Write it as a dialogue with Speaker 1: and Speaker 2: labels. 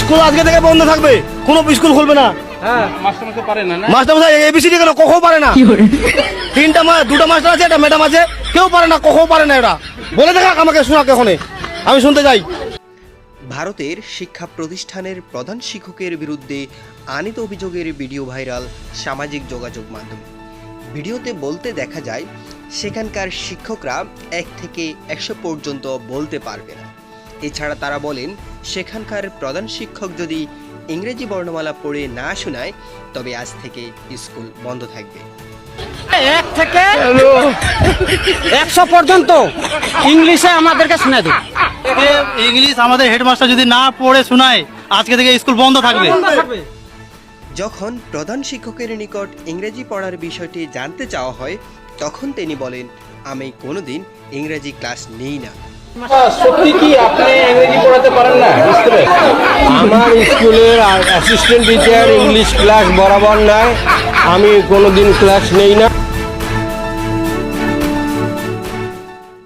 Speaker 1: School আজকে থেকে বন্ধ থাকবে। কোনো স্কুল খুলবে না।
Speaker 2: হ্যাঁ মাস্টার মশাই পারে না না?
Speaker 1: মাস্টার মশাই এবিসিডি কেন? কখো পারে না। তিনটা দুটো মাস্টার আছে একটা ম্যাডাম আছে। কেউ পারে না পারে না এরা বলে দেখা আমাকে আমি শুনতে যাই
Speaker 3: ভারতের শিক্ষা প্রতিষ্ঠানের প্রধান শিক্ষকের বিরুদ্ধে আনিত অভিযোগের ভিডিও ভাইরাল সামাজিক যোগাযোগ মাধ্যমে। ভিডিওতে বলতে দেখা যায় সেখানকার শিক্ষকরা এক থেকে একশো পর্যন্ত বলতে পারবে না। এছাড়া তারা বলেন সেখানকার প্রধান শিক্ষক যদি ইংরেজি বর্ণমালা পড়ে না শোনায় তবে আজ থেকে স্কুল বন্ধ থাকবে।
Speaker 2: এক থেকে একশো পর্যন্ত ইংলিশে আমাদেরকে শুনে দিন
Speaker 4: ইংলিশ আমাদের হেডমাস্টার যদি না পড়ে শোনায় আজকে থেকে স্কুল বন্ধ থাকবে।
Speaker 3: যখন প্রধান শিক্ষকের নিকট ইংরেজি পড়ার বিষয়টি জানতে চাওয়া হয় তখন তিনি বলেন আমি কোনোদিন ইংরেজি ক্লাস নেই না।
Speaker 2: সত্যি কি আপনি ইংরেজি পড়াতে পারেন না? স্কুলে
Speaker 5: আমার স্কুলের অ্যাসিস্ট্যান্ট টিচার ইংলিশ ক্লাস বরাবর নাই আমি কোনোদিন ক্লাস নেই না।